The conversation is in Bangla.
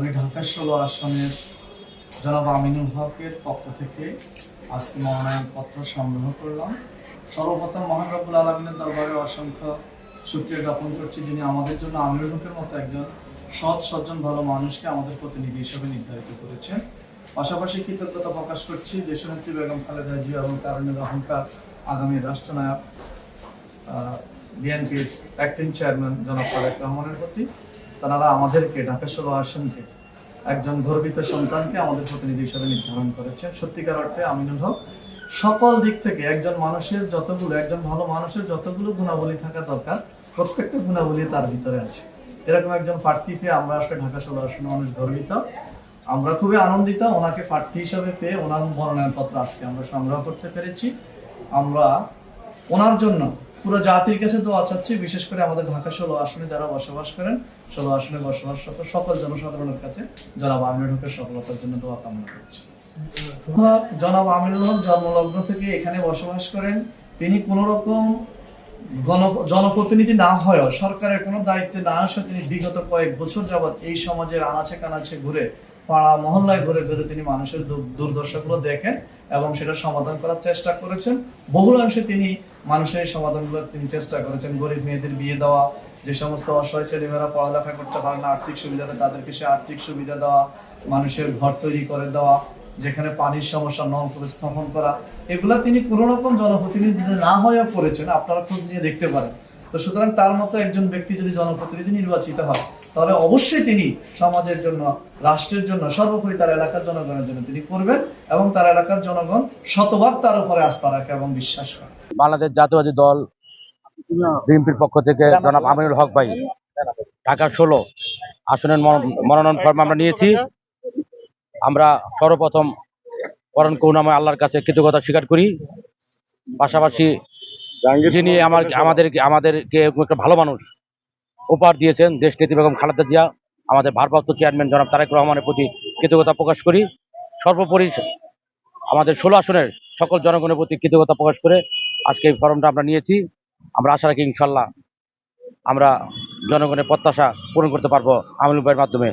আমি ঢাকা ষোলো আসনের জনাব আমিনুল হকের পক্ষ থেকে আজকে মনোনয়ন পত্র সংগ্রহ করলাম। সর্বপ্রথম মহান রব্বুল আলমিনের দরবারে অসংখ্য সুক্রিয়া জ্ঞাপন করছি যিনি আমাদের জন্য আমিনুল হকের মতো একজন সৎ সজ্জন ভালো মানুষকে আমাদের প্রতিনিধি হিসেবে নির্ধারিত করেছেন। পাশাপাশি কৃতজ্ঞতা প্রকাশ করছি দেশনেত্রী বেগম খালেদা জিয়া এবং তারুণের অহংকার আগামী রাষ্ট্রনায়ক বিএনপির অ্যাক্টিং চেয়ারম্যান জনাব তারেক রহমানের প্রতি। তারা আমাদেরকে ঢাকা ষোলো আসনকে একজন গর্বিত সন্তানকে আমাদের প্রতিনিধি হিসেবে নির্ধারণ করেছেন। সত্যিকার অর্থে আমিনুল হক, সকল দিক থেকে একজন মানুষের যতগুলো, একজন ভালো মানুষের যতগুলো গুণাবলী থাকা দরকার, প্রত্যেকটা গুণাবলী তার ভিতরে আছে। এরকম একজন প্রার্থী পেয়ে আমরা আসলে ঢাকা ষোলো আসনে মানুষ গর্বিত। আমরা খুবই আনন্দিত, ওনাকে প্রার্থী হিসাবে পেয়ে ওনার মনোনয়ন পত্র আজকে আমরা সংগ্রহ করতে পেরেছি। আমরা ওনার জন্য। পুরো জাতির কাছে দোয়া চাচ্ছি, বিশেষ করে আমাদের ঢাকা ষোলো আসনে যারা বসবাস করেন, ষোলো আসনে বসবাসরত সকল জনসাধারণের কাছে জনাব আমিনুল হকের সফলতার জন্য দোয়া কামনা করছি। জনাব আমিনুল হক জন্মলগ্ন থেকে এখানে বসবাস করেন। তিনি কোন রকম জনপ্রতিনিধি না হয়েও সরকারের কোনো দায়িত্বে না আসে তিনি বিগত কয়েক বছর যাবৎ এই সমাজের আনাচে কানাচে ঘুরে পাড়া মহল্লায় ঘুরে ঘুরে তিনি মানুষের দুর্দশাগুলো দেখেন এবং সেটা সমাধান করার চেষ্টা করেছেন। বহুলাংশে তিনি মানুষের সমাধানগুলো তিনি চেষ্টা করেছেন। গরিব মেয়েদের বিয়ে দেওয়া, যে সমস্ত অসহায় ছেলেমেয়েরা পড়ালেখা করতে পারে না, আর্থিক সুবিধাতে তাদেরকে সে আর্থিক সুবিধা দেওয়া, মানুষের ঘর তৈরি করে দেওয়া, যেখানে পানির সমস্যা, নলকূপ স্থাপন করা, এগুলা তিনি কোনো রকম জনপ্রতিনিধি না হয়েও করেছেন। আপনারা খোঁজ নিয়ে দেখতে পারেন। তো সুতরাং তার মতো একজন ব্যক্তি যদি জনপ্রতিনিধি নির্বাচিত হয় তাহলে অবশ্যই তিনি সমাজের জন্য, রাষ্ট্রের জন্য, সর্বোপরি তার এলাকার জনগণের জন্য তিনি করবেন এবং তার এলাকার জনগণ শতভাগ তার উপরে আস্থা রাখে এবং বিশ্বাস করে। বাংলাদেশ জাতীয়বাদী দল, বিএনপির পক্ষ থেকে জনাব আমিনুল হক ভাই ঢাকা ষোলো আসনের মনো- মনোনয়ন ফর্ম আমরা নিয়েছি। আমরা সর্বপ্রথম করণ করুণাময় আল্লাহর কাছে কৃতজ্ঞতা স্বীকার করি। পাশাপাশি যিনি আমার, আমাদেরকে আমাদেরকে একটা ভালো মানুষ উপহার দিয়েছেন দেশ নেত্রী বেগম খালেদা জিয়া, আমাদের ভারপ্রাপ্ত চেয়ারম্যান জনাব তারেক রহমানের প্রতি কৃতজ্ঞতা প্রকাশ করি। সর্বোপরি আমাদের ষোলো আসনের সকল জনগণের প্রতি কৃতজ্ঞতা প্রকাশ করে আজকে এই ফর্মটা আমরা নিয়েছি। আমরা আশা রাখি ইনশাল্লাহ আমরা জনগণের প্রত্যাশা পূরণ করতে পারব আমলুবাইয়ের মাধ্যমে।